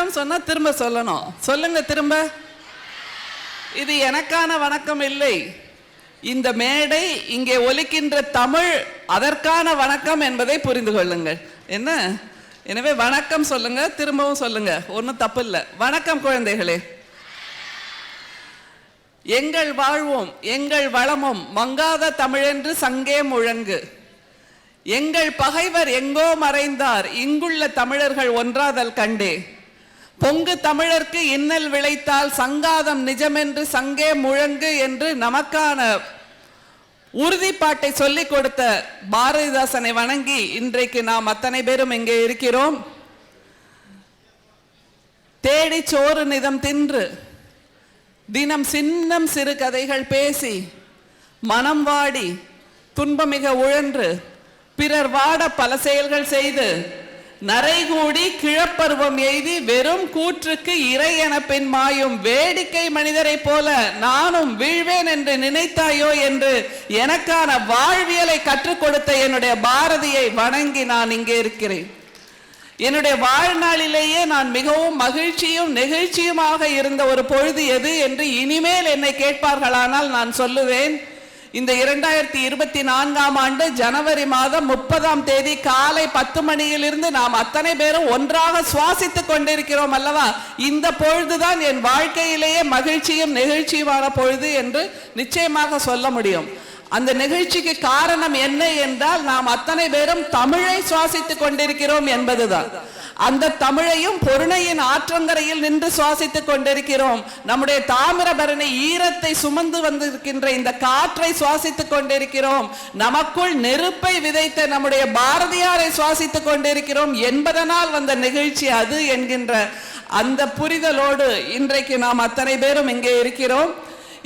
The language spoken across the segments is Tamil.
வணக்கம் சொன்னா திரும்ப சொல்லணும். சொல்லுங்க திரும்ப. இது எனக்கான வணக்கம் இல்லை. இந்த மேடை இங்கே ஒலிக்கின்ற தமிழ் அதற்கான வணக்கம் என்பதை புரிந்து கொள்ளுங்கள். என்ன? எனவே வணக்கம் சொல்லுங்க திரும்பவும் சொல்லுங்க. ஒன்றும் தப்பு இல்லை வணக்கம் குழந்தைகளே. எங்கள் வாழ்வும் எங்கள் வளமும் மங்காத தமிழென்று சங்கே முழங்கு. எங்கள் பகைவர் எங்கோ மறைந்தார். இங்குள்ள தமிழர்கள் ஒன்றாதல் கண்டே. பொங்கு தமிழர்க்கு இன்னல் விளைத்தால் சங்காதம் நிஜமென்று சங்கே முழங்கு என்று நமக்கான உறுதிப்பாட்டை சொல்லிக் கொடுத்த பாரதிதாசனை வணங்கி இன்றைக்கு நாம் அத்தனை பேரும் இங்கே இருக்கிறோம். தேடி சோறு நிதம் தின்று தினம் சின்னம் சிறு கதைகள் பேசி மனம் வாடி துன்பமிக உழன்று பிறர் வாட பல செயல்கள் செய்து நரைகூடி கிழப்பருவம் எய்தி வெறும் கூற்றுக்கு இறை என பின் மாயும் வேடிக்கை மனிதரைப் போல நானும் வீழ்வேன் என்று நினைத்தாயோ என்று எனக்கான வாழ்வியலை கற்றுக் கொடுத்த என்னுடைய பாரதியை வணங்கி நான் இங்கே இருக்கிறேன். என்னுடைய வாழ்நாளிலேயே நான் மிகவும் மகிழ்ச்சியும் நெகிழ்ச்சியுமாக இருந்த ஒரு பொழுது எது என்று இனிமேல் என்னை கேட்பார்களானால் நான் சொல்லுவேன். இந்த இரண்டாயிரத்தி இருபத்தி நான்காம் ஆண்டு ஜனவரி மாதம் முப்பதாம் தேதி காலை பத்து மணியிலிருந்து நாம் அத்தனை பேரும் ஒன்றாக சுவாசித்துக் கொண்டிருக்கிறோம் அல்லவா? இந்த பொழுதுதான் என் வாழ்க்கையிலேயே மகிழ்ச்சியும் நெகிழ்ச்சியுமான பொழுது என்று நிச்சயமாக சொல்ல முடியும். அந்த நிகழ்ச்சிக்கு காரணம் என்ன என்றால் நாம் அத்தனை பேரும் தமிழை சுவாசித்துக் கொண்டிருக்கிறோம் என்பதுதான். அந்த தமிழையும் பொருணையின் ஆற்றங்கரையில் நின்று சுவாசித்துக் கொண்டிருக்கிறோம். நம்முடைய தாமிரபரணி ஈரத்தை சுமந்து வந்திருக்கின்ற இந்த காற்றை சுவாசித்துக் கொண்டிருக்கிறோம். நமக்குள் நெருப்பை விதைத்த நம்முடைய பாரதியாரை சுவாசித்துக் கொண்டிருக்கிறோம் என்பதனால் வந்த நிகழ்ச்சி அது என்கின்ற அந்த புரிதலோடு இன்றைக்கு நாம் அத்தனை பேரும் இங்கே இருக்கிறோம்.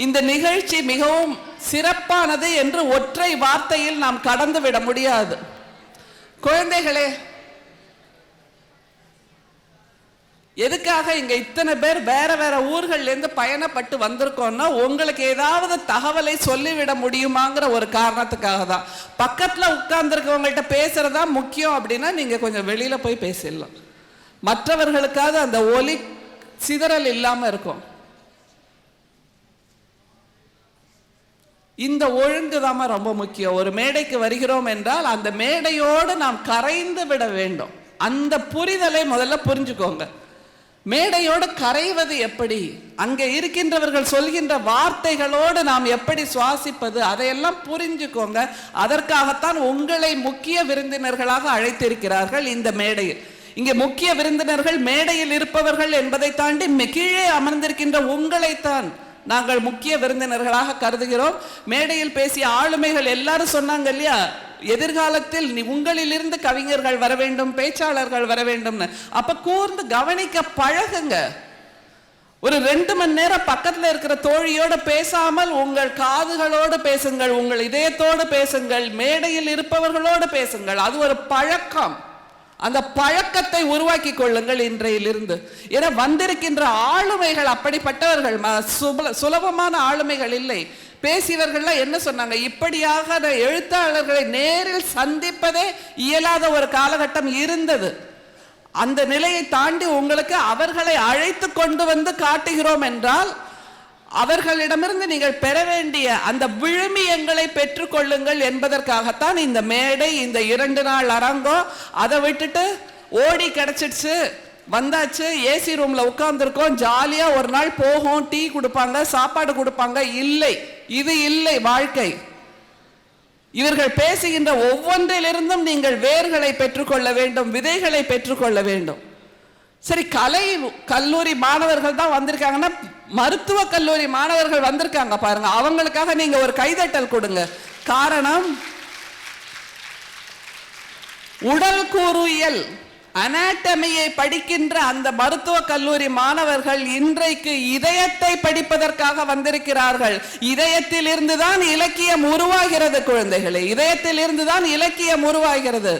இந்த நிகழ்ச்சி மிகவும் சிறப்பானது என்று ஒற்றை வார்த்தையில் நாம் கடந்து விட முடியாது. குழந்தைகளே எதுக்காக இங்க இத்தனை பேர் வேற வேற ஊர்கள்ல இருந்து பயணப்பட்டு வந்திருக்கோம்னா உங்களுக்கு ஏதாவது தகவலை சொல்லிவிட முடியுமாங்கிற ஒரு காரணத்துக்காக தான் பக்கத்துல உட்கார்ந்துருக்கவங்கள்ட்ட பேசுறதா முக்கியம் அப்படின்னா நீங்க கொஞ்சம் வெளியில போய் பேசிடலாம். மற்றவர்களுக்காவது அந்த ஒலி சிதறல் இல்லாம இருக்கும். இந்த ஒழுங்கு ரொம்ப முக்கியம். ஒரு மேடைக்கு வருகிறோம் என்றால் அந்த மேடையோடு நாம் கரைந்து விட வேண்டும். அந்த புரிதலை முதல்ல புரிஞ்சுக்கோங்க. மேடையோடு கரைவது எப்படி? அங்கே இருக்கின்றவர்கள் சொல்கின்ற வார்த்தைகளோடு நாம் எப்படி சுவாசிப்பது? அதையெல்லாம் புரிஞ்சுக்கோங்க. அதற்காகத்தான் உங்களை முக்கிய விருந்தினர்களாக அழைத்திருக்கிறார்கள் இந்த மேடையில். இங்கே முக்கிய விருந்தினர்கள் மேடையில் இருப்பவர்கள் என்பதை தாண்டி கீழே அமர்ந்திருக்கின்ற உங்களைத்தான் நாங்கள் முக்கிய விருந்தினர்களாக கருதுகிறோம். மேடையில் பேசிய ஆளுமைகள் எல்லாரும் சொன்னாங்க இல்லையா? எதிர்காலத்தில் உங்களிலிருந்து கவிஞர்கள் வர வேண்டும் பேச்சாளர்கள் வர வேண்டும்னு. அப்ப கூர்ந்து கவனிக்க பழகுங்க. ஒரு ரெண்டு மணி நேரம் பக்கத்துல இருக்கிற தோழியோட பேசாமல் உங்கள் காதுகளோடு பேசுங்கள் உங்கள் இதயத்தோடு பேசுங்கள் மேடையில் இருப்பவர்களோடு பேசுங்கள். அது ஒரு பழக்கம். அந்த பழக்கத்தை உருவாக்கி கொள்ளுங்கள் இன்றையிலிருந்து. என வந்திருக்கின்ற ஆளுமைகள் அப்படிப்பட்டவர்கள் ம- சுலபமான ஆளுமைகள் இல்லை. பேசியவர்கள்லாம் என்ன சொன்னாங்க? இப்படியாக நான் எழுத்தாளர்களை நேரில் சந்திப்பதே இயலாத ஒரு காலகட்டம் இருந்தது. அந்த நிலையை தாண்டி உங்களுக்கு அவர்களை அழைத்து கொண்டு வந்து காட்டுகிறோம் என்றால் அவர்களிடமிருந்து நீங்கள் பெற வேண்டிய அந்த விழுமியங்களை பெற்றுக்கொள்ளுங்கள் என்பதற்காகத்தான் இந்த மேடை இந்த இரண்டு நாள் அரங்கம் அதை விட்டுட்டு ஓடி கிடைச்சிடுச்சு. வந்தாச்சு ஏசி ரூம்ல உட்காந்துருக்கோம் ஜாலியா ஒரு நாள் போகும் டீ கொடுப்பாங்க சாப்பாடு கொடுப்பாங்க. இல்லை இது இல்லை வாழ்க்கை. இவர்கள் பேசுகின்ற ஒவ்வொன்றிலிருந்தும் நீங்கள் வேர்களை பெற்றுக்கொள்ள வேண்டும் விதைகளை பெற்றுக்கொள்ள வேண்டும். சரி கலை கல்லூரி மாணவர்கள் தான் வந்திருக்காங்கன்னா மருத்துவ கல்லூரி மாணவர்கள் வந்திருக்காங்க பாருங்க. அவங்களுக்காக நீங்க ஒரு கைதட்டல் கொடுங்க. காரணம் உடல் கூறுயியல் அனாட்டமியை படிக்கின்ற அந்த மருத்துவ கல்லூரி மாணவர்கள் இன்றைக்கு இதயத்தை படிப்பதற்காக வந்திருக்கிறார்கள். இதயத்தில் இருந்துதான் இலக்கியம் உருவாகிறது குழந்தைகளே. இதயத்தில் இருந்துதான் இலக்கியம் உருவாகிறது.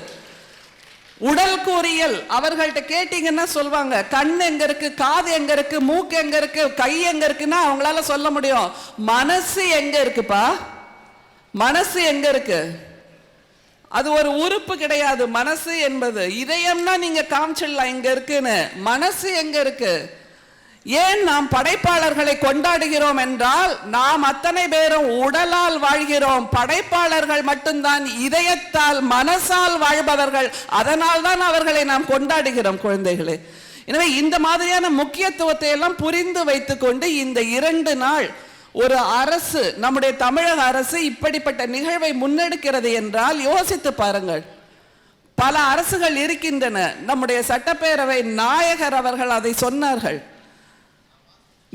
உடல் கூறியல் அவர்கள்ட்ட கேட்டீங்கன்னா சொல்லுவாங்க கண் எங்க இருக்கு காது எங்க இருக்கு மூக்கு எங்க இருக்கு கை எங்க இருக்குன்னா அவங்களால சொல்ல முடியும். மனசு எங்க இருக்குப்பா? மனசு எங்க இருக்கு? அது ஒரு உறுப்பு கிடையாது. மனசு என்பது இதயம்னா நீங்க காமிச்சிடலாம் இங்க இருக்குன்னு. மனசு எங்க இருக்கு? ஏன் நாம் படைப்பாளர்களை கொண்டாடுகிறோம் என்றால் நாம் அத்தனை பேரும் உடலால் வாழ்கிறோம். படைப்பாளர்கள் மட்டும்தான் இதயத்தால் மனசால் வாழ்பவர்கள். அதனால் தான் அவர்களை நாம் கொண்டாடுகிறோம் குழந்தைகளே. எனவே இந்த மாதிரியான முக்கியத்துவத்தை எல்லாம் புரிந்து வைத்துக்கொண்டு இந்த இரண்டு நாள் ஒரு அரசு நம்முடைய தமிழக அரசு இப்படிப்பட்ட நிகழ்வை முன்னெடுக்கிறது என்றால் யோசித்து பாருங்கள். பல அரசுகள் இருக்கின்றன. நம்முடைய சட்டப்பேரவை நாயகர் அவர்கள் அதை சொன்னார்கள்.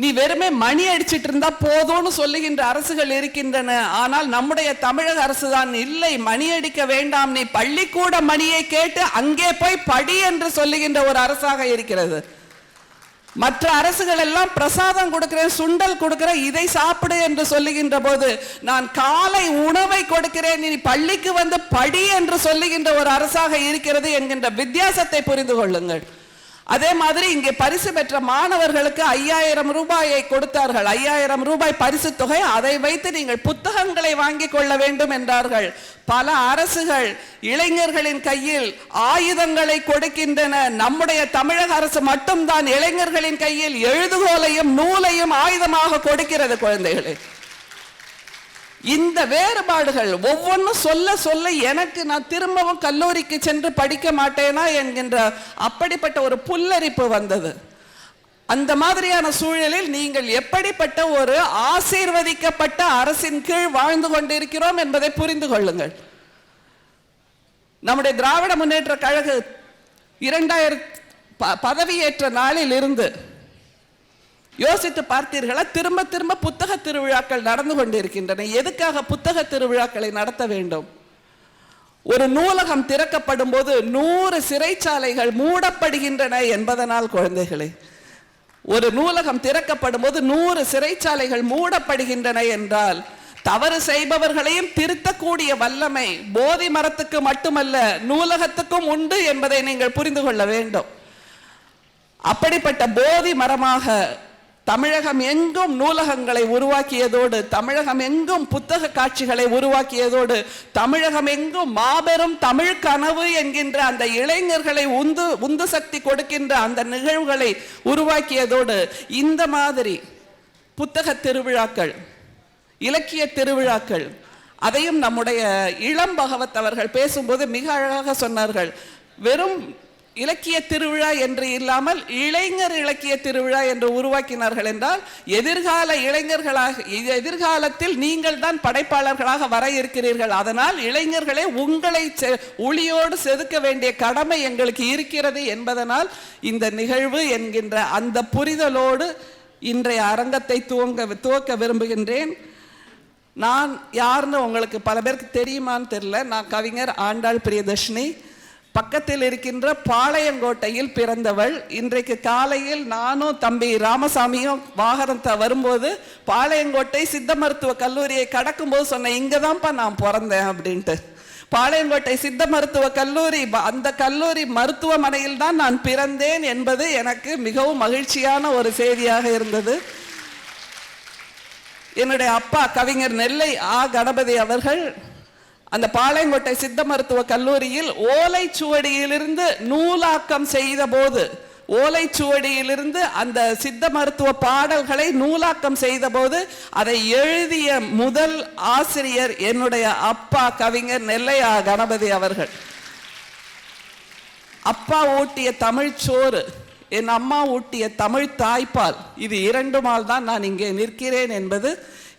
நீ வெறுமே மணி அடிச்சிட்டு இருந்தா போதும்னு சொல்லுகின்ற அரசுகள் இருக்கின்றன. ஆனால் நம்முடைய தமிழக அரசு தான் இல்லை. மணி அடிக்க வேண்டாம். நீ பள்ளிக்கூட மணியை கேட்டு அங்கே போய் படி என்று சொல்லுகின்ற ஒரு அரசாக இருக்கிறது. மற்ற அரசுகள் எல்லாம் பிரசாதம் கொடுக்கிறேன் சுண்டல் கொடுக்கிறேன் இதை சாப்பிடு என்று சொல்லுகின்ற போது நான் காலை உணவை கொடுக்கிறேன். நீ பள்ளிக்கு வந்து படி என்று சொல்லுகின்ற ஒரு அரசாக இருக்கிறது என்கின்ற வித்தியாசத்தை புரிந்து கொள்ளுங்கள். அதே மாதிரி இங்கே பரிசு பெற்ற மாணவர்களுக்கு ஐயாயிரம் ரூபாயை கொடுத்தார்கள். ஐயாயிரம் ரூபாய் பரிசு தொகை அதை வைத்து நீங்கள் புத்தகங்களை வாங்கி கொள்ள வேண்டும் என்றார்கள். பல அரசுகள் இளைஞர்களின் கையில் ஆயுதங்களை கொடுக்கின்றன. நம்முடைய தமிழக அரசு மட்டும்தான் இளைஞர்களின் கையில் எழுதுகோலையும் நூலையும் ஆயுதமாக கொடுக்கிறது குழந்தைகளே. இந்த வேறுபாடுகள் ஒவ்வொன்றும் சொல்ல சொல்ல எனக்கு நான் திரும்பவும் கல்லூரிக்கு சென்று படிக்க மாட்டேனா என்கின்ற அப்படிப்பட்ட ஒரு புல்லரிப்பு வந்தது. அந்த மாதிரியான சூழலில் நீங்கள் எப்படிப்பட்ட ஒரு ஆசீர்வதிக்கப்பட்ட அரசின் கீழ் வாழ்ந்து கொண்டிருக்கிறோம் என்பதை புரிந்து கொள்ளுங்கள். நம்முடைய திராவிட முன்னேற்ற கழக இரண்டாயிரத்தி பதவியேற்ற நாளில் இருந்து யோசித்து பார்த்தீர்களா? திரும்ப திரும்ப புத்தக திருவிழாக்கள் நடந்து கொண்டிருக்கின்றன. எதுக்காக புத்தக திருவிழாக்களை நடத்த வேண்டும்? ஒரு நூலகம் திறக்கப்படும் போது நூறு சிறைச்சாலைகள் மூடப்படுகின்றன என்பதனால் குழந்தைகளே. ஒரு நூலகம் திறக்கப்படும் போது நூறு சிறைச்சாலைகள் மூடப்படுகின்றன என்றால் தவறு செய்பவர்களையும் திருத்தக்கூடிய வல்லமை போதி மரத்துக்கு மட்டுமல்ல நூலகத்துக்கும் உண்டு என்பதை நீங்கள் புரிந்து கொள்ள வேண்டும். அப்படிப்பட்ட போதி மரமாக தமிழகம் எங்கும் நூலகங்களை உருவாக்கியதோடு தமிழகம் எங்கும் புத்தக காட்சிகளை உருவாக்கியதோடு தமிழகம் எங்கும் மாபெரும் தமிழ் கனவு என்கின்ற அந்த இளைஞர்களை உந்து உந்து சக்தி கொடுக்கின்ற அந்த நிகழ்வுகளை உருவாக்கியதோடு இந்த மாதிரி புத்தக திருவிழாக்கள் இலக்கிய திருவிழாக்கள் அதையும் நம்முடைய இளம் பகவத் அவர்கள் பேசும்போது மிக அழகாக சொன்னார்கள். வெறும் இலக்கிய திருவிழா என்று இல்லாமல் இளைஞர் இலக்கிய திருவிழா என்று உருவாக்கினார்கள் என்றால் எதிர்கால இளைஞர்களாக எதிர்காலத்தில் நீங்கள் தான் படைப்பாளர்களாக வர இருக்கிறீர்கள். அதனால் இளைஞர்களே உங்களை ஒளியோடு செதுக்க வேண்டிய கடமை எங்களுக்கு இருக்கிறது என்பதனால் இந்த நிகழ்வு என்கின்ற அந்த புரிதலோடு இன்றைய அரங்கத்தை துவங்க துவக்க விரும்புகின்றேன். நான் யாருன்னு உங்களுக்கு பல பேருக்கு தெரியுமான்னு தெரில நான் கவிஞர் ஆண்டாள் பிரியதர்ஷினி. பக்கத்தில் இருக்கின்ற பாளையங்கோட்டையில் பிறந்தவள். இன்றைக்கு காலையில் நானும் தம்பி ராமசாமியும் வாகனத்தை வரும்போது பாளையங்கோட்டை சித்த மருத்துவ கல்லூரியை கடக்கும்போது சொன்னேன் இங்கே தான்ப்பா நான் பிறந்தேன் அப்படின்ட்டு. பாளையங்கோட்டை சித்த மருத்துவ கல்லூரி அந்த கல்லூரி மருத்துவமனையில் தான் நான் பிறந்தேன் என்பது எனக்கு மிகவும் மகிழ்ச்சியான ஒரு செய்தியாக இருந்தது. என்னுடைய அப்பா கவிஞர் நெல்லை ஆ. கணபதி அவர்கள் அந்த பாளையங்கோட்டை சித்த மருத்துவ கல்லூரியில் ஓலைச்சுவடியிலிருந்து நூலாக்கம் செய்த போது ஓலைச்சுவடியிலிருந்து அந்த சித்த மருத்துவ பாடல்களை நூலாக்கம் செய்த போது அதை எழுதிய முதல் ஆசிரியர் என்னுடைய அப்பா கவிஞர் நெல்லையா கணபதி அவர்கள். அப்பா ஊட்டிய தமிழ் சோறு என் அம்மா ஊட்டிய தமிழ் தாய்ப்பால் இது இரண்டுமால் தான் நான் இங்கே நிற்கிறேன் என்பது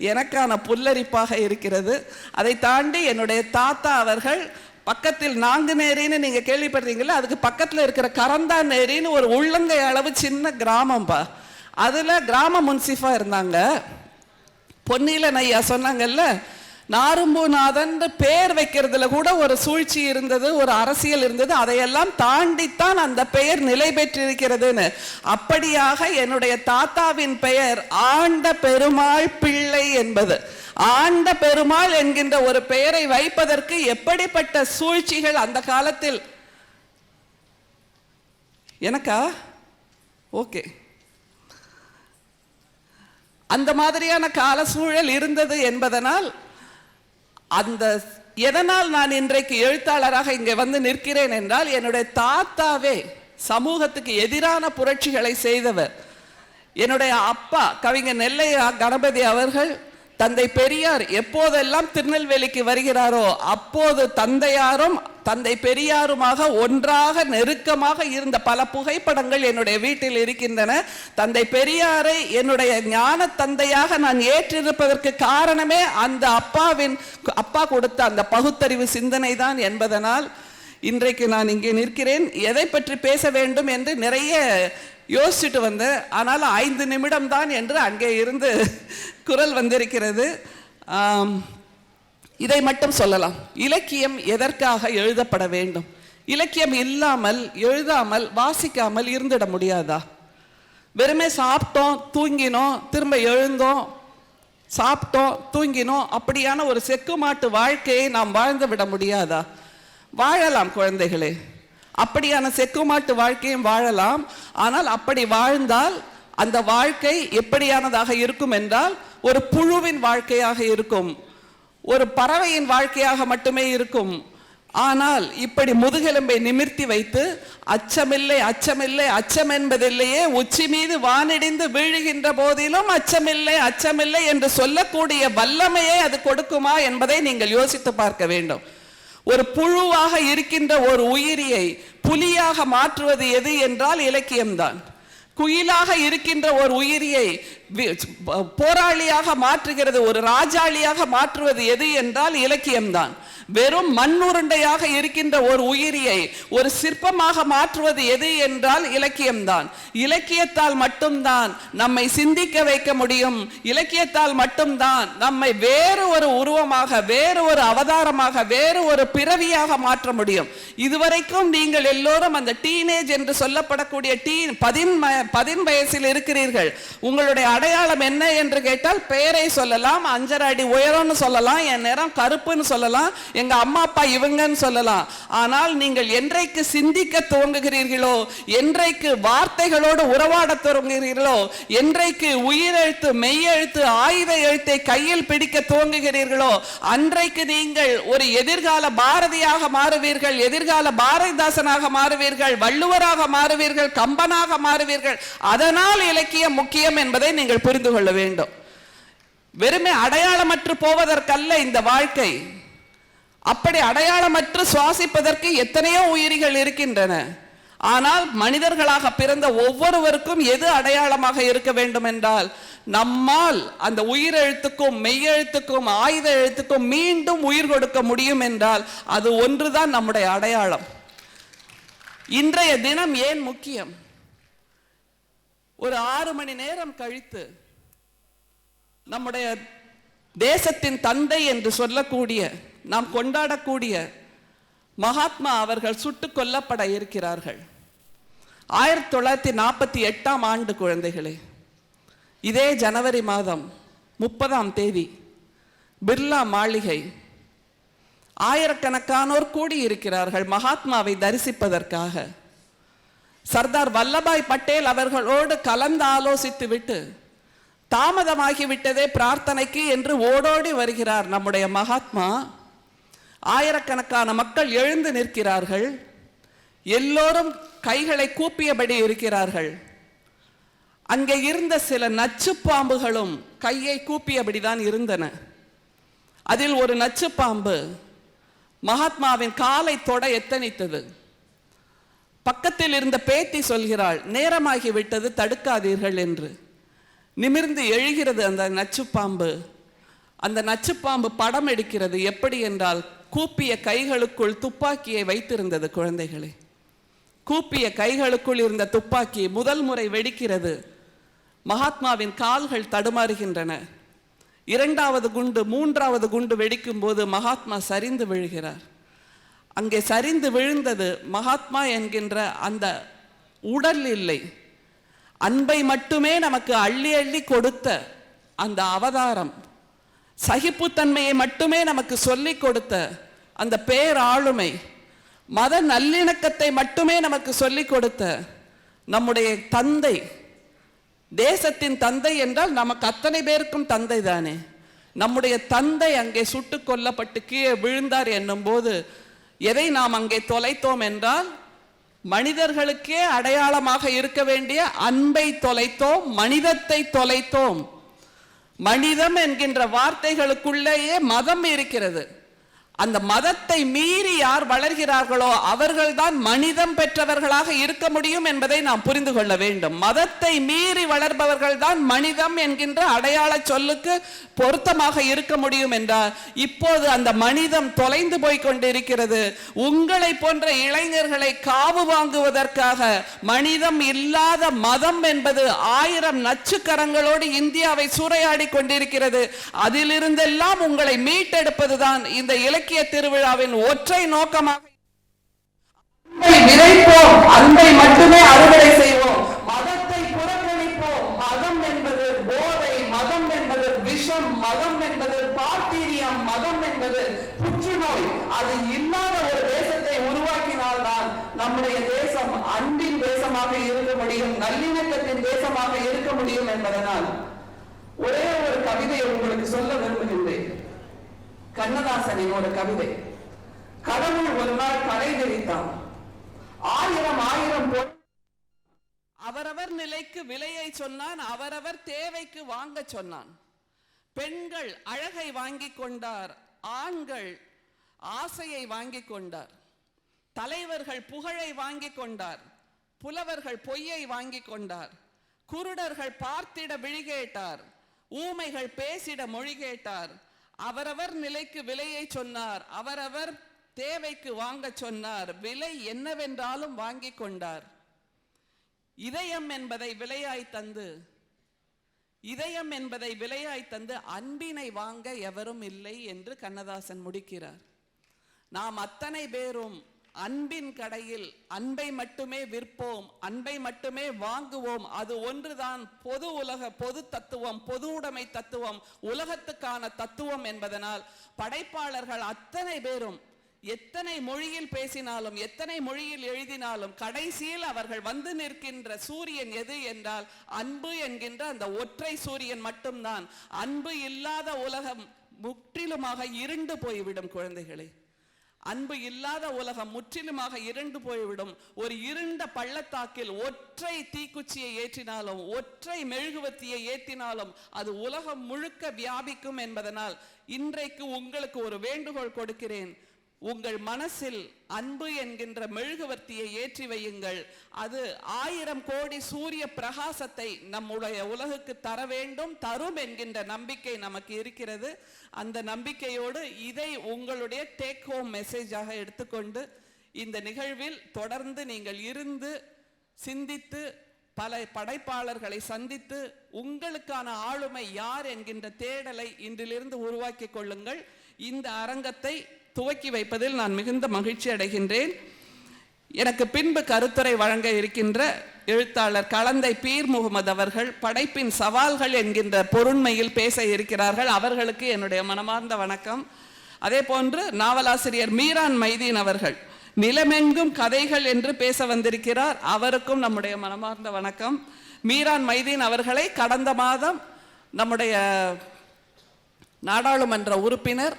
எனக்கான புல்லரிப்பாக இருக்கிறது. அதை தாண்டி என்னுடைய தாத்தா அவர்கள் பக்கத்தில் நான்கு நேரின்னு நீங்கள் கேள்விப்படுறீங்களா அதுக்கு பக்கத்தில் இருக்கிற கரந்தா நேரின்னு ஒரு உள்ளங்கை அளவு சின்ன கிராமம்பா. அதில் கிராம முன்சிஃபாக இருந்தாங்க. பொன்னியில நையா சொன்னாங்கல்ல நாரும்புநாதன் பெயர் வைக்கிறதுல கூட ஒரு சூழ்ச்சி இருந்தது ஒரு அரசியல் இருந்தது. அதையெல்லாம் தாண்டித்தான் அந்த பெயர் நிலை பெற்றிருக்கிறதுன்னு. அப்படியாக என்னுடைய தாத்தாவின் பெயர் ஆண்ட பெருமாள் பிள்ளை என்பது. ஆண்ட பெருமாள் என்கின்ற ஒரு பெயரை வைப்பதற்கு எப்படிப்பட்ட சூழ்ச்சிகள் அந்த காலத்தில்? எனக்கா? ஓகே. அந்த மாதிரியான கால சூழல் இருந்தது என்பதனால் அந்த எதனால் நான் இன்றைக்கு எழுத்தாளராக இங்கே வந்து நிற்கிறேன் என்றால் என்னுடைய தாத்தாவே சமூகத்துக்கு எதிரான புரட்சிகளை செய்தவர். என்னுடைய அப்பா கவிஞர் நெல்லையா கணபதி அவர்கள் தந்தை பெரியார் எப்போதெல்லாம் திருநெல்வேலிக்கு வருகிறாரோ அப்போது தந்தையாரும் தந்தை பெரியாருமாக ஒன்றாக நெருக்கமாக இருந்த பல புகைப்படங்கள் என்னுடைய வீட்டில் இருக்கின்றன. தந்தை பெரியாரை என்னுடைய ஞான தந்தையாக நான் ஏற்றிருப்பதற்கு காரணமே அந்த அப்பாவின் அப்பா கொடுத்த அந்த பகுத்தறிவு சிந்தனை தான் என்பதனால் இன்றைக்கு நான் இங்கே நிற்கிறேன். எதை பற்றி பேச வேண்டும் என்று நிறைய யோசிச்சுட்டு வந்தேன். ஆனால் ஐந்து நிமிடம் தான் என்று அங்கே இருந்து குரல் வந்திருக்கிறது. இதை மட்டும் சொல்லலாம். இலக்கியம் எதற்காக எழுதப்பட வேண்டும்? இலக்கியம் இல்லாமல் எழுதாமல் வாசிக்காமல் இருந்திட முடியாதா? வெறுமே சாப்பிட்டோம் தூங்கினோம் திரும்ப எழுந்தோம் சாப்பிட்டோம் தூங்கினோம் அப்படியான ஒரு செக்குமாட்டு வாழ்க்கையை நாம் வாழ்ந்து விட முடியாதா? வாழலாம் குழந்தைகளே. அப்படியான செக்குமாட்டு வாழ்க்கையும் வாழலாம். ஆனால் அப்படி வாழ்ந்தால் அந்த வாழ்க்கை எப்படியானதாக இருக்கும் என்றால் ஒரு புழுவின் வாழ்க்கையாக இருக்கும். ஒரு பறவையின் வாழ்க்கையாக மட்டுமே இருக்கும். ஆனால் இப்படி முதுகெலும்பை நிமிர்த்தி வைத்து அச்சமில்லை அச்சமில்லை அச்சம் என்பதில்லையே உச்சி மீது வானிடிந்து வீழுகின்ற போதிலும் அச்சமில்லை அச்சமில்லை என்று சொல்லக்கூடிய வல்லமையை அது கொடுக்குமா என்பதை நீங்கள் யோசித்து பார்க்க வேண்டும். ஒரு புழுவாக இருக்கின்ற ஒரு உயிரியை புலியாக மாற்றுவது எது என்றால் இலக்கியம்தான். குயிலாக இருக்கின்ற ஒரு உயிரியை போராளியாக மாற்றுகிறது ஒரு ராஜாளியாக மாற்றுவது எது என்றால் இலக்கியம்தான். வெறும் மண்ணுருண்டையாக இருக்கின்ற ஒரு உயிரியை ஒரு சிற்பமாக மாற்றுவது எது என்றால் இலக்கியம்தான். இலக்கியத்தால் மட்டும்தான் நம்மை சிந்திக்க வைக்க முடியும். இலக்கியத்தால் மட்டும்தான் நம்மை வேறு ஒரு உருவமாக வேறு ஒரு அவதாரமாக வேறு ஒரு பிறவியாக மாற்ற முடியும். இதுவரைக்கும் நீங்கள் எல்லோரும் அந்த டீனேஜ் என்று சொல்லப்படக்கூடிய டீ பதின் பதின் வயசில் இருக்கிறீர்கள். உங்களுடைய அடையாளம் என்ன என்று கேட்டால் பெயரை சொல்லலாம் அஞ்சரை அடி உயரம்னு சொல்லலாம் என் நிறம் கருப்புன்னு சொல்லலாம் எங்க அம்மா அப்பா இவங்கன்னு சொல்லலாம். ஆனால் நீங்கள் என்றைக்கு சிந்திக்க துவங்குகிறீர்களோ என்றைக்கு வார்த்தைகளோடு உறவாட துவங்குகிறீர்களோ என்றைக்கு உயிரெழுத்து மெய்யெழுத்து ஆயுத எழுத்தை கையில் பிடிக்க துவங்குகிறீர்களோ அன்றைக்கு நீங்கள் ஒரு எதிர்கால பாரதியாக மாறுவீர்கள் எதிர்கால பாரதிதாசனாக மாறுவீர்கள் வள்ளுவராக மாறுவீர்கள் கம்பனாக மாறுவீர்கள். அதனால் இலக்கியம் முக்கியம் என்பதை நீங்கள் புரிந்து கொள்ள வேண்டும். வெறுமே அடையாளமற்று போவதற்கல்ல இந்த வாழ்க்கை. அப்படி அடையாளமற்று சுவாசிப்பதற்கு எத்தனையோ உயிரிகள் இருக்கின்றன. ஆனால் மனிதர்களாக பிறந்த ஒவ்வொருவருக்கும் எது அடையாளமாக இருக்க வேண்டும் என்றால் நம்மால் அந்த உயிரெழுத்துக்கும் மெய்யெழுத்துக்கும் ஆயுத எழுத்துக்கும் மீண்டும் உயிர் கொடுக்க முடியும் என்றால் அது ஒன்றுதான் நம்முடைய அடையாளம். இன்றைய தினம் ஏன் முக்கியம்? ஒரு ஆறு மணி நேரம் கழித்து நம்முடைய தேசத்தின் தந்தை என்று சொல்லக்கூடிய நாம் கொண்டாடக்கூடிய மகாத்மா அவர்கள் சுட்டு கொல்லப்பட இருக்கிறார்கள். ஆயிரத்தி தொள்ளாயிரத்தி நாற்பத்தி எட்டாம் ஆண்டு குழந்தைகளே இதே ஜனவரி மாதம் முப்பதாம் தேதி பிர்லா மாளிகை ஆயிரக்கணக்கானோர் கூடியிருக்கிறார்கள் மகாத்மாவை தரிசிப்பதற்காக. சர்தார் வல்லபாய் பட்டேல் அவர்களோடு கலந்து ஆலோசித்து விட்டு தாமதமாகிவிட்டதே பிரார்த்தனைக்கு என்று ஓடோடி வருகிறார் நம்முடைய மகாத்மா. ஆயிரக்கணக்கான மக்கள் எழுந்து நிற்கிறார்கள். எல்லோரும் கைகளை கூப்பியபடி இருக்கிறார்கள். அங்கே இருந்த சில நச்சு பாம்புகளும் கையை கூப்பியபடிதான் இருந்தன. அதில் ஒரு நச்சு பாம்பு மகாத்மாவின் காலை தொட எத்தனித்தது. பக்கத்தில் இருந்த பேத்தி சொல்கிறாள் நேரமாகி விட்டது தடுக்காதீர்கள் என்று. நிமிர்ந்து எழுகிறது அந்த நச்சுப்பாம்பு. அந்த நச்சுப்பாம்பு படம் எடுக்கிறது எப்படி என்றால் கூப்பிய கைகளுக்குள் துப்பாக்கியை வைத்திருந்தது குழந்தைகளே. கூப்பிய கைகளுக்குள் இருந்த துப்பாக்கி முதல் முறை வெடிக்கிறது. மகாத்மாவின் கால்கள் தடுமாறுகின்றன. இரண்டாவது குண்டு மூன்றாவது குண்டு வெடிக்கும் போது மகாத்மா சரிந்து விழுகிறார். அங்கே சரிந்து விழுந்தது மகாத்மா என்கின்ற அந்த உடல் இல்லை. அன்பை மட்டுமே நமக்கு அள்ளி அள்ளி கொடுத்த அந்த அவதாரம். சகிப்புத்தன்மையை மட்டுமே நமக்கு சொல்லிக் கொடுத்த அந்த பேராளுமை மத நல்லிணக்கத்தை மட்டுமே நமக்கு சொல்லிக் கொடுத்த நம்முடைய தந்தை தேசத்தின் தந்தை என்றால் நமக்கு அத்தனை பேருக்கும் தந்தை தானே. நம்முடைய தந்தை அங்கே சுட்டு கொல்லப்பட்டு கீழே விழுந்தார் என்னும்போது எதை நாம் அங்கே தொலைத்தோம் என்றால் மனிதர்களுக்கே அடையாளமாக இருக்க வேண்டிய அன்பை தொலைத்தோம் மனிதத்தை தொலைத்தோம். மனிதம் என்கின்ற வார்த்தைகளுக்குள்ளேயே மதம் இருக்கிறது. அந்த மதத்தை மீறி யார் வளர்கிறார்களோ அவர்கள்தான் மனிதம் பெற்றவர்களாக இருக்க முடியும் என்பதை நாம் புரிந்து கொள்ள வேண்டும். மதத்தை மீறி வளர்பவர்கள் தான் மனிதம் என்கின்ற அடையாள சொல்லுக்கு பொருத்தமாக இருக்க முடியும் என்றால் இப்போது அந்த மனிதம் தொலைந்து போய் கொண்டிருக்கிறது. உங்களை போன்ற இளைஞர்களை காவு வாங்குவதற்காக மனிதம் இல்லாத மதம் என்பது ஆயிரம் நச்சுக்கரங்களோடு இந்தியாவை சூறையாடி கொண்டிருக்கிறது. அதிலிருந்தெல்லாம் உங்களை மீட்டெடுப்பதுதான் இந்த இலக்கிய திருவிழாவின் ஒற்றை நோக்கமாக அன்பை விதைப்போம் அன்பை மட்டுமே அறுவடை செய்வோம். மதத்தை புறக்கணிப்போம். மதம் என்பது போதை மதம் என்பது விஷம் மதம் என்பது பாக்டீரியம் மதம் என்பது புற்றுநோய். அது இல்லாத ஒரு தேசத்தை உருவாக்கினால்தான் நம்முடைய தேசம் அன்பின் தேசமாக இருக்க முடியும் நல்லிணக்கத்தின் தேசமாக இருக்க முடியும் என்பதனால் ஒரே ஒரு கவிதையை உங்களுக்கு சொல்ல விரும்புகின்றேன். கண்ணதாசனின் ஒரு கவிதை. கடவுள் ஒரு நாள் கடை விரித்தான் ஆயிரம் ஆயிரம் அவரவர் நிலைக்கு விலையை சொன்னான் அவரவர் தேவைக்கு வாங்க சொன்னான். பெண்கள் அழகை வாங்கிக் கொண்டார் ஆண்கள் ஆசையை வாங்கி கொண்டார். தலைவர்கள் புகழை வாங்கி கொண்டார் புலவர்கள் பொய்யை வாங்கி கொண்டார். குருடர்கள் பார்த்திட விழி கேட்டார் ஊமைகள் பேசிட மொழி கேட்டார். அவரவர் நிலைக்கு விலையை சொன்னார். அவரவர் தேவைக்கு வாங்க சொன்னார். விலை என்னவென்றாலும் வாங்கிக் கொண்டார். இதயம் என்பதை விலையாய் தந்து இதயம் என்பதை விலையாய் தந்து அன்பினை வாங்க எவரும் இல்லை என்று கண்ணதாசன் முடிக்கிறார். நாம் அத்தனை பேரும் அன்பின் கடையில் அன்பை மட்டுமே விற்போம் அன்பை மட்டுமே வாங்குவோம். அது ஒன்றுதான் பொது உலக பொது தத்துவம் பொது உடைமை தத்துவம் உலகத்துக்கான தத்துவம் என்பதனால் படைப்பாளர்கள் அத்தனை பேரும் எத்தனை மொழியில் பேசினாலும் எத்தனை மொழியில் எழுதினாலும் கடைசியில் அவர்கள் வந்து நிற்கின்ற சூரியன் எது என்றால் அன்பு என்கின்ற அந்த ஒற்றை சூரியன் மட்டும்தான். அன்பு இல்லாத உலகம் முற்றிலுமாக இருண்டு போய்விடும் குழந்தைகளே. அன்பு இல்லாத உலகம் முற்றிலுமாக இருண்டு போய்விடும். ஒரு இருண்ட பள்ளத்தாக்கில் ஒற்றை தீக்குச்சியை ஏற்றினாலும் ஒற்றை மெழுகுவத்தியை ஏற்றினாலும் அது உலகம் முழுக்க வியாபிக்கும் என்பதனால் இன்றைக்கு உங்களுக்கு ஒரு வேண்டுகோள் கொடுக்கிறேன். உங்கள் மனசில் அன்பு என்கின்ற மெழுகுவர்த்தியை ஏற்றி வையுங்கள். அது ஆயிரம் கோடி சூரிய பிரகாசத்தை நம்முடைய உலகுக்கு தர வேண்டும் தரும் என்கின்ற நம்பிக்கை நமக்கு இருக்கிறது. அந்த நம்பிக்கையோடு இதை உங்களுடைய டேக் ஹோம் மெசேஜாக எடுத்துக்கொண்டு இந்த நிகழ்வில் தொடர்ந்து நீங்கள் இருந்து சிந்தித்து பல படைப்பாளர்களை சந்தித்து உங்களுக்கான ஆளுமை யார் என்கின்ற தேடலை இன்றிலிருந்து உருவாக்கி கொள்ளுங்கள். இந்த அரங்கத்தை துவக்கி வைப்பதில் நான் மிகுந்த மகிழ்ச்சி அடைகின்றேன். எனக்கு பின்பு கருத்துரை வழங்க இருக்கின்ற எழுத்தாளர் கலந்தை பீர் முகமது அவர்கள் படைப்பின் சவால்கள் என்கின்ற பொருண்மையில் பேச இருக்கிறார்கள். அவர்களுக்கு என்னுடைய மனமார்ந்த வணக்கம். அதே போன்று நாவலாசிரியர் மீரான் மைதீன் அவர்கள் நிலமெங்கும் கதைகள் என்று பேச வந்திருக்கிறார். அவருக்கும் நம்முடைய மனமார்ந்த வணக்கம். மீரான் மைதீன் அவர்களை கடந்த மாதம் நம்முடைய நாடாளுமன்ற உறுப்பினர்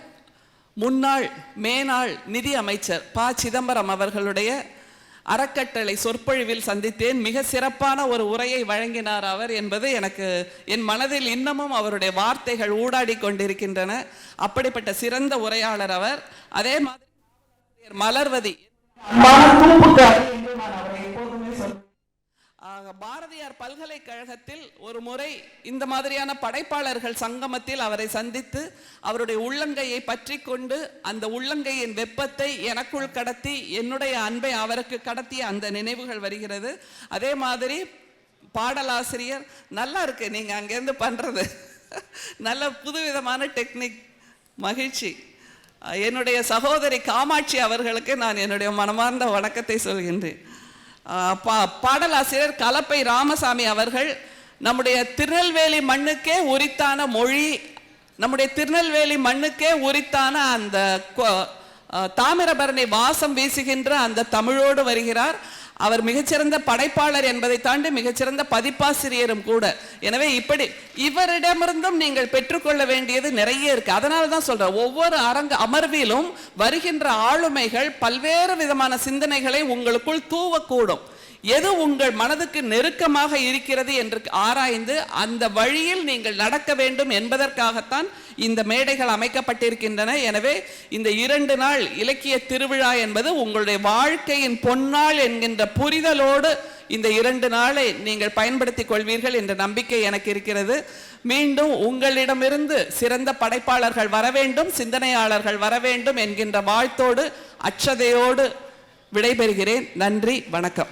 முன்னாள் மேனாள் நிதி அமைச்சர் ப. சிதம்பரம் அவர்களுடைய அறக்கட்டளை சொற்பொழிவில் சந்தித்தேன். மிக சிறப்பான ஒரு உரையை வழங்கினார் அவர் என்பது எனக்கு என் மனதில் இன்னமும் அவருடைய வார்த்தைகள் ஊடாடி கொண்டிருக்கின்றன. அப்படிப்பட்ட சிறந்த உரையாளர் அவர். அதே மாதிரி மலர்வதி. ஆக, பாரதியார் பல்கலைக்கழகத்தில் ஒரு முறை இந்த மாதிரியான படைப்பாளர்கள் சங்கமத்தில் அவரை சந்தித்து அவருடைய உள்ளங்கையை பற்றி கொண்டு அந்த உள்ளங்கையின் வெப்பத்தை எனக்குள் கடத்தி என்னுடைய அன்பை அவருக்கு கடத்திய அந்த நினைவுகள் வருகிறது. அதே மாதிரி பாடலாசிரியர் நல்லா இருக்கு நீங்கள் அங்கேருந்து பண்ணுறது நல்ல புதுவிதமான டெக்னிக் மகிழ்ச்சி. என்னுடைய சகோதரி காமாட்சி அவர்களுக்கு நான் என்னுடைய மனமார்ந்த வணக்கத்தை சொல்கின்றேன். பா- பாடலாசிரியர் கலப்பை ராமசாமி அவர்கள் நம்முடைய திருநெல்வேலி மண்ணுக்கே உரித்தான மொழி நம்முடைய திருநெல்வேலி மண்ணுக்கே உரித்தான அந்த தாமிரபரணி வாசம் வீசுகின்ற அந்த தமிழோடு வருகிறார். அவர் மிகச்சிறந்த படைப்பாளர் என்பதை தாண்டி மிகச்சிறந்த பதிப்பாசிரியரும் கூட. எனவே இப்படி இவரிடமிருந்தும் நீங்கள் பெற்றுக்கொள்ள வேண்டியது நிறைய இருக்கு. அதனால தான் சொல்றேன் ஒவ்வொரு அரங்க அமர்விலும் வருகின்ற ஆளுமைகள் பல்வேறு விதமான சிந்தனைகளை உங்களுக்குள் தூவக்கூடும். எது உங்கள் மனதுக்கு நெருக்கமாக இருக்கிறது என்று ஆராய்ந்து அந்த வழியில் நீங்கள் நடக்க வேண்டும் என்பதற்காகத்தான் இந்த மேடைகள் அமைக்கப்பட்டிருக்கின்றன. எனவே இந்த இரண்டு நாள் இலக்கிய திருவிழா என்பது உங்களுடைய வாழ்க்கையின் பொன்னாள் என்கின்ற புரிதலோடு இந்த இரண்டு நாளை நீங்கள் பயன்படுத்திக் கொள்வீர்கள் என்ற நம்பிக்கை எனக்கு இருக்கிறது. மீண்டும் உங்களிடமிருந்து சிறந்த படைப்பாளர்கள் வர வேண்டும் சிந்தனையாளர்கள் வர வேண்டும் என்கின்ற வாழ்த்தோடு அச்சதையோடு விடைபெறுகிறேன். நன்றி வணக்கம்.